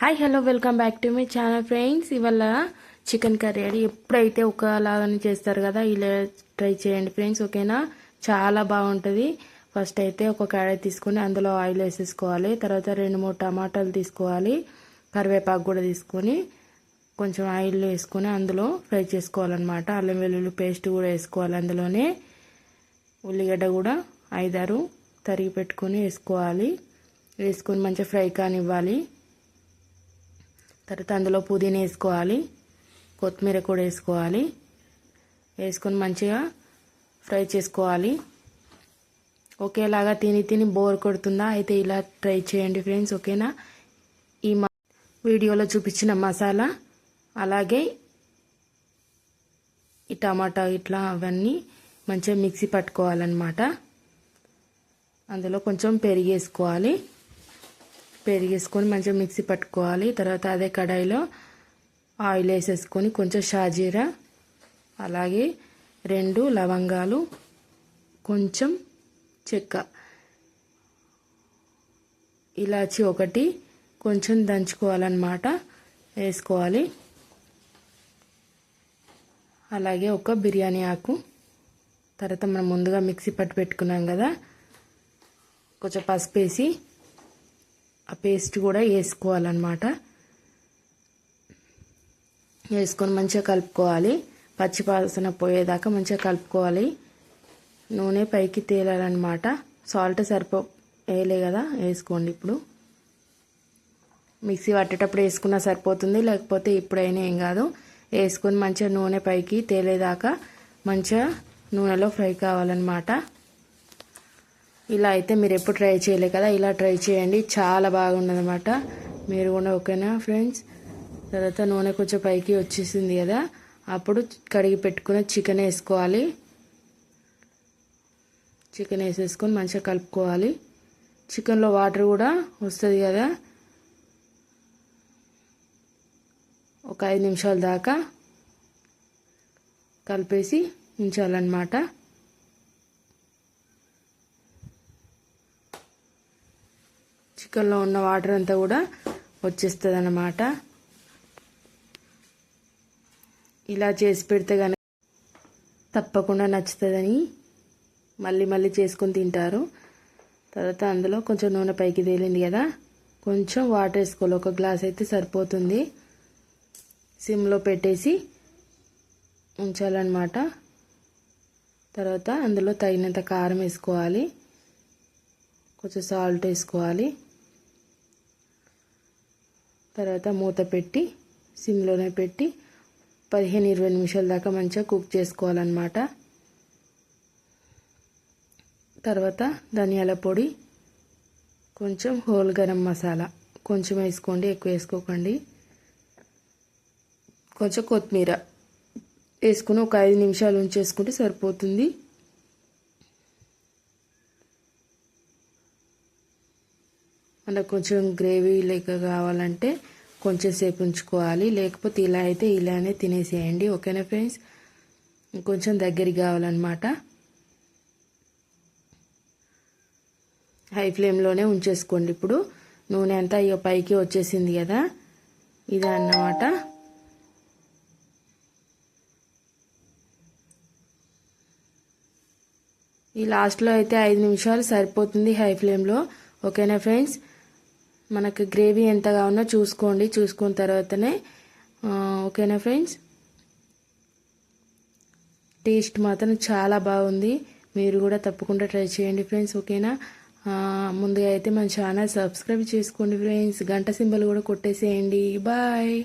Hi hello welcome back to my channel friends ఇవాళ chicken curry అది ఎప్పుడైతే ఒకలాగానే చేస్తారు కదా ఇలా ట్రై చేయండి ఫ్రెండ్స్ ఓకేనా? చాలా బాగుంటుంది. ఫస్ట్ అయితే ఒక కడాయి తీసుకొని అందులో ఆయిల్ వేసేసుకోవాలి. తర్వాత రెండు మూడు టమాటాలు తీసుకోవాలి. కరివేపాకు కూడా తీసుకొని కొంచెం ఆయిల్ వేసుకొని అందులో ఫ్రై చేసుకోవాలన్నమాట. అల్లం వెల్లుల్లి పేస్ట్ కూడా వేసుకోవాలి అందులోనే. ఉల్లిగడ్డ కూడా ఐదారు తరిగి పెట్టుకొని వేసుకోవాలి. వేసుకొని మంచిగా ఫ్రై కానివ్వాలి. తర్వాత అందులో పుదీనా వేసుకోవాలి. కొత్తిమీర కూడా వేసుకోవాలి. వేసుకొని మంచిగా ఫ్రై చేసుకోవాలి. ఒకేలాగా తిని తిని బోర్ కొడుతుందా? అయితే ఇలా ట్రై చేయండి ఫ్రెండ్స్ ఓకేనా? ఈ వీడియోలో చూపించిన మసాలా అలాగే ఈ టమాటా ఇట్లా అవన్నీ మంచిగా మిక్సీ పట్టుకోవాలన్నమాట. అందులో కొంచెం పెరిగేసుకోవాలి. పెరిగేసుకొని మంచిగా మిక్సీ పట్టుకోవాలి. తర్వాత అదే కడాయిలో ఆయిల్ వేసేసుకొని కొంచెం షాజీరా అలాగే రెండు లవంగాలు కొంచెం చెక్క. ఇలాచి ఒకటి కొంచెం దంచుకోవాలన్నమాట. వేసుకోవాలి. అలాగే ఒక బిర్యానీ ఆకు. తర్వాత మనం ముందుగా మిక్సీ పట్టి పెట్టుకున్నాం కదా. కొంచెం పసుపు వేసి ఆ పేస్ట్ కూడా వేసుకోవాలన్నమాట. వేసుకొని మంచిగా కలుపుకోవాలి. పచ్చిపాసన పోయేదాకా మంచిగా కలుపుకోవాలి. నూనె పైకి తేలాలన్నమాట. సాల్ట్ సరిపో వేయలే కదా వేసుకోండి ఇప్పుడు. మిక్సీ పట్టేటప్పుడు వేసుకున్నా సరిపోతుంది లేకపోతే ఇప్పుడైనా ఏం కాదు. వేసుకొని మంచిగా నూనె పైకి తేలేదాకా మంచిగా నూనెలో ఫ్రై కావాలన్నమాట. ఇలా అయితే మీరు ఎప్పుడు ట్రై చేయలే కదా ఇలా ట్రై చేయండి. చాలా బాగుండదన్నమాట మీరు కూడా ఓకేనా ఫ్రెండ్స్? తర్వాత నూనె కొంచెం పైకి వచ్చేసింది కదా అప్పుడు కడిగి పెట్టుకుని చికెన్ వేసుకోవాలి. చికెన్ వేసేసుకొని మంచిగా కలుపుకోవాలి. చికెన్లో వాటర్ కూడా వస్తుంది కదా. ఒక ఐదు నిమిషాల దాకా కలిపేసి ఉంచాలన్నమాట. చికెన్లో ఉన్న వాటర్ అంతా కూడా వచ్చేస్తుంది అన్నమాట ఇలా చేసి పెడితే కనుక తప్పకుండా నచ్చుతుందని మళ్ళీ మళ్ళీ చేసుకొని తింటారు. తర్వాత అందులో కొంచెం నూనె పైకి తేలింది కదా కొంచెం వాటర్ వేసుకోవాలి. ఒక గ్లాస్ అయితే సరిపోతుంది. సిమ్లో పెట్టేసి ఉంచాలన్నమాట. తర్వాత అందులో తగినంత కారం వేసుకోవాలి. కొంచెం సాల్ట్ వేసుకోవాలి. తర్వాత మూత పెట్టి సిమ్లోనే పెట్టి పదిహేను ఇరవై నిమిషాల దాకా మంచిగా కుక్ చేసుకోవాలన్నమాట. తర్వాత ధనియాల పొడి కొంచెం హోల్ గరం మసాలా. కొంచెం వేసుకోండి ఎక్కువ వేసుకోకండి. కొంచెం కొత్తిమీర వేసుకుని ఒక ఐదు నిమిషాలు ఉంచేసుకుంటే సరిపోతుంది. మనకు కొంచెం గ్రేవీ లెక్క కావాలంటే కొంచెం సేపు ఉంచుకోవాలి. లేకపోతే ఇలా అయితే ఇలానే తినేసేయండి. ఓకేనా ఫ్రెండ్స్? కొంచెం దగ్గరికి కావాలన్నమాట. హై ఫ్లేమ్లోనే ఉంచేసుకోండి ఇప్పుడు. నూనె అంతా ఇక పైకి వచ్చేసింది కదా. ఇది అన్నమాట. ఈ లాస్ట్లో అయితే ఐదు నిమిషాలు సరిపోతుంది హై ఫ్లేమ్లో. ఓకేనా ఫ్రెండ్స్? మనకు గ్రేవీ ఎంత కావాలో చూసుకోండి. చూసుకున్న తర్వాతనే ఓకేనా ఫ్రెండ్స్? టేస్ట్ మాత్రం చాలా బాగుంది. మీరు కూడా తప్పకుండా ట్రై చేయండి ఫ్రెండ్స్ ఓకేనా? ముందుగా అయితే మన ఛానల్ సబ్స్క్రైబ్ చేసుకోండి ఫ్రెండ్స్. గంట సింబల్ కూడా కొట్టేసేయండి. బాయ్.